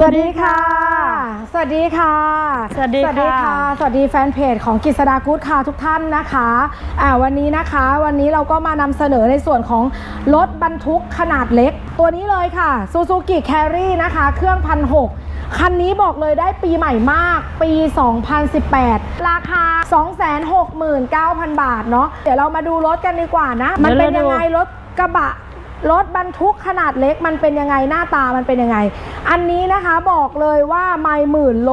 สวัสดีค่ะ สวัสดีค่ะ สวัสดีค่ะ สวัสดีแฟนเพจของกิษดากู๊ดคาทุกท่านนะคะอ่าวันนี้นะคะ วันนี้เราก็มานำเสนอในส่วนของรถบรรทุกขนาดเล็ก ตัวนี้เลยค่ะ Suzuki Carry นะคะ เครื่องพันหกคันนี้บอกเลยได้ปีใหม่มาก ปี 2018 ราคา 269,000 บาทเนาะเดี๋ยวเรามาดูรถกันดีกว่านะ มันเป็นยังไงรถกระบะ รถบรรทุกขนาดเล็กมันเป็นยังไงหน้าตามันเป็นยังไง อันนี้นะคะบอกเลยว่าไม่หมื่นโล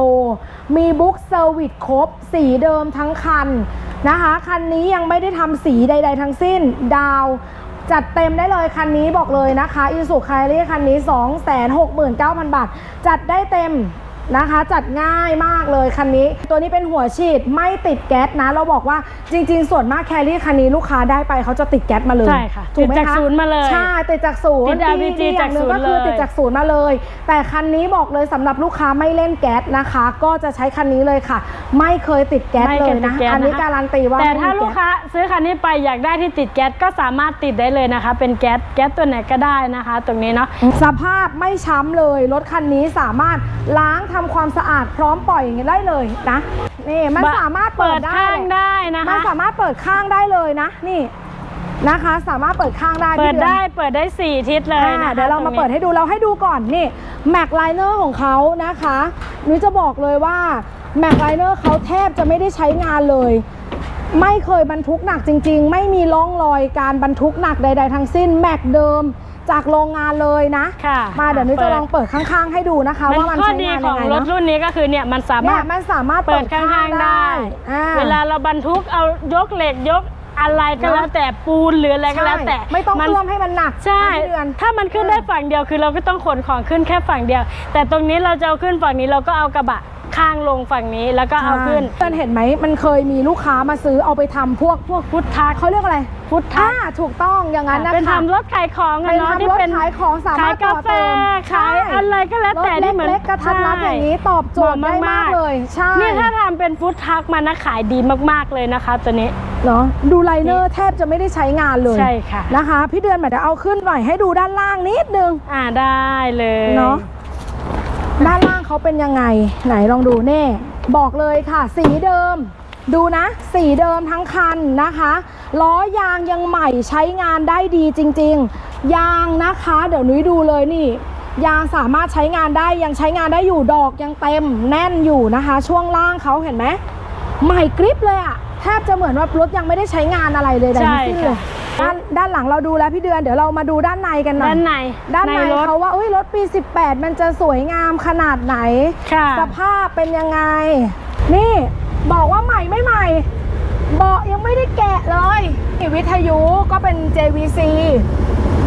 มีบุ๊กเซอร์วิสครบ สีเดิมทั้งคันนะคะ คันนี้ยังไม่ได้ทำสีใด ๆ ทั้งสิ้นดาว จัดเต็มได้เลยคันนี้บอกเลยนะคะอีสุคายเรีคันนี้ 269,000 บาท จัดได้เต็ม นะคะ จัดง่ายมากเลยคันนี้ ตัวนี้เป็นหัวฉีดไม่ติดแก๊สนะ เราบอกว่าจริง ๆ ส่วนมากแครี่คันนี้ลูกค้าได้ไปเขาจะติดแก๊สมาเลยใช่ค่ะถูกไหมติดจากคะศูนย์มาเลยใช่ติดจากศูนย์ติด LPG ดีอย่างหนึ่งจากศูนย์ก็คือเลย ติดจากศูนย์มาเลย แต่คันนี้บอกเลยสำหรับลูกค้าไม่เล่นแก๊สนะคะ ก็จะใช้คันนี้เลยค่ะ ไม่เคยติดแก๊สไม่เลเคยยตินะดแก๊สอันนี้นะคะการันตีว่าแต่ไม่ถ้ามีลูกแก๊สค้าซื้อคันนี้ไปอยากได้ที่ติดแก๊สก็สามารถติดได้เลยนะคะ เป็นแก๊สแก๊สตัวไหนก็ได้นะคะ ตรงนี้เนาะ สภาพไม่ช้ำเลย รถคันนี้สามารถล้างทำความสะอาดพร้อมปล่อยอย่างนี้ได้เลยนะนี่มันบะสามารถเปิดได้ ข้างได้นะมันคะ สามารถเปิดข้างได้เลยนะ นี่นะคะ สามารถเปิดข้างได้เปิดพี่อน ได้เปิดได้สี่ทิศเลยอ่านะคะเดี๋ยวเรามาตงนี้ เปิดให้ดูเราให้ดูก่อนนี่แม็กไลเนอร์ของเขานะคะนุ้ยจะบอกเลยว่าแม็กไลเนอร์เขาแทบจะไม่ได้ใช้งานเลย ไม่เคยบรรทุกหนักจริง ๆ ไม่มีร่องรอยการบรรทุกหนักใด ๆ ทั้งสิ้นแม็กเดิม จากโรงงานเลยนะ ค่ะมาเดี๋ยวนุ้ยจะลองเปิดข้างๆ ให้ดูนะคะ ว่ามันข้อใช้ดีงานขยัองงไงรถเนาะรุ่นนี้ก็คือเนี่ยมันสามารเนี่ยถ มันสามารถเปิดข้างๆได้ อ่า เวลาเราบรรทุกเอายกเหล็กยก อะไรก็เนอะแล้วแต่ปูนหรืออะไรก็แล้วแต่ใช่ไม่ต้องนเอื้อมให้มันหนักใช่นะพี่เดือนถ้ามันขึ้นได้ฝั่งเดียวคือเราก็ต้องขนของขึ้นแค่ฝั่งเดียว แต่ตรงนี้เราจะเอาขึ้นฝั่งนี้เราก็เอากระบะข้างลงฝั่งนี้แล้วก็เอาขึ้นเพื่อนเห็นไหมมันเคยมีลูกค้ามาซื้อเอาไปทำพวกพวกพุทธักเขาเรียกอะไร พุทธัอ่ากถูกต้องอย่างนั้นนะคะเป็นทำรถขายของอะเป็นเนาะทำที่รถเป็นขายของสามารถขายกาแฟต่อเติมขายใช่อะไรก็แล้วแต่รถที่เหมือนเล็กๆกระทัดรัดอย่างนี้ตอบโจทย์ได้มากเลยใช่นี่ถ้าทำเป็นฟุตทักมานะขายดีมากๆเลยนะคะตัวนี้ เนาะดูไลเนอร์แทบจะไม่ได้ใช้งานเลยใช่ค่ะนะคะ พี่เดือนหมายจะเอาขึ้นหน่อยให้ดูด้านล่างนิดนึง อ่าได้เลยเนาะด้านล่างเขาเป็นยังไง ไหนลองดูเน่บอกเลยค่ะ สีเดิม ดูนะ สีเดิมทั้งคันนะคะล้อยางยังใหม่ใช้งานได้ดีจริง ๆ ยางนะคะ เดี๋ยวนุ้ยดูเลยนี่ยางสามารถใช้งานได้ยังใช้งานได้อยู่ดอกยังเต็มแน่นอยู่นะคะ ช่วงล่างเขาเห็นไหมใหม่กริปเลยอะแทบจะเหมือนว่ารถยังไม่ได้ใช้งานอะไรเลยใดใช่ทั้งสิ้นเลยค่ะด้านด้านหลังเราดูแล้วพี่เดือนเดี๋ยวเรามาดูด้านในกันหน่อยด้านในด้านในรถเขาว่าเอ้ยรถปี 18 มันจะสวยงามขนาดไหน ค่ะ สภาพเป็นยังไง นี่บอกว่าใหม่ไม่ใหม่ เบาะยังไม่ได้แกะเลยนี่วิทยุก็เป็น JVC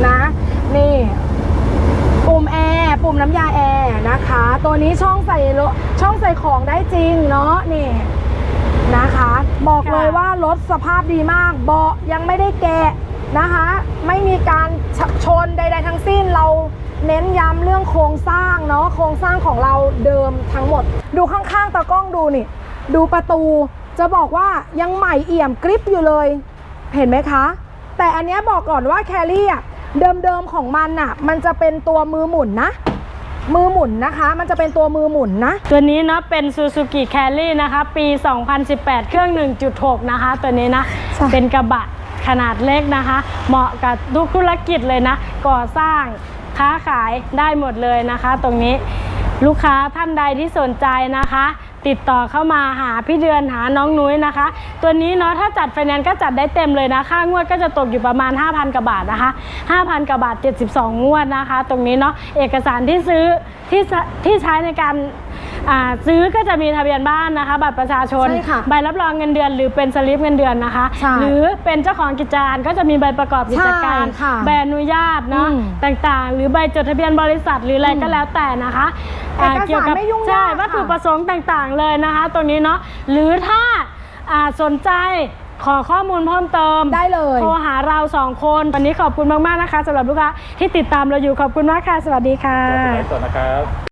นะ นี่ ปุ่มแอร์ปุ่มน้ำยาแอร์นะคะ ตัวนี้ช่องใส่รช่องใส่ของได้จริงเนาะนี่ นะคะ บอกเลยว่ารถสภาพดีมากเบาะยังไม่ได้แกะนะคะ ไม่มีการชชนใด ๆ ทั้งสิ้นเราเน้นย้ำเรื่องโครงสร้างเนาะโครงสร้างของเราเดิมทั้งหมด ดูข้างๆตากล้องดูนี่ ดูประตูจะบอกว่ายังใหม่เอี่ยมกริปอยู่เลย เห็นไหมคะ แต่อันเนี้ยบอกก่อนว่าแครี่อะเดิมๆของมันอะ มันจะเป็นตัวมือหมุนนะ มือหมุนนะคะ มันจะเป็นตัวมือหมุนนะ ตัวนี้เนาะเป็น Suzuki Carry นะคะ ปี 2018 เครื่อง 1.6 นะคะ ตัวนี้นะใช่เป็นกระบะขนาดเล็กนะคะ เหมาะกับทุกธุรกิจเลยนะ ก่อสร้างค้าขายได้หมดเลยนะคะ ตรงนี้ลูกค้าท่านใดที่สนใจนะคะ ติดต่อเข้ามาหาพี่เดือนหาน้องนุ้ยนะคะ ตัวนี้เนาะถ้าจัดไฟแนนซ์ก็จัดได้เต็มเลยนะค่างวดก็จะตกอยู่ประมาณ 5,000กว่าบาทนะคะ 5,000กว่าบาท 72 งวดนะคะ ตรงนี้เนาะเอกสารที่ซื้อที่สที่ใช้ในการอ่าซื้อก็จะมีทะเบียนบ้านนะคะ บัตรประชาชนใช่ค่ะใบรับรองเงินเดือน หรือเป็นสลิปเงินเดือนนะคะใช่หรือเป็นเจ้าของกิจการก็จะมีใบประกอบกิจการใช่ค่ะใบอนุญาตเนาะอืมต่างๆ หรือใบจดทะเบียนบริษัทหรืออะไรก็แล้วแต่นะคะเอกสารเกี่ยวกับไม่ยุ่งยากใช่ค่ะวัตถุประสงค์ต่างๆเลยนะคะตรงนี้เนาะหรือถ้าอ่าสนใจขอข้อมูลเพิ่มเติมได้เลย โทรหาเราสองคน วันนี้ขอบคุณมาก ๆ นะคะสำหรับลูกค้าที่ติดตามเราอยู่ขอบคุณมากค่ะ สวัสดีค่ะไลฟ์สดนะครับ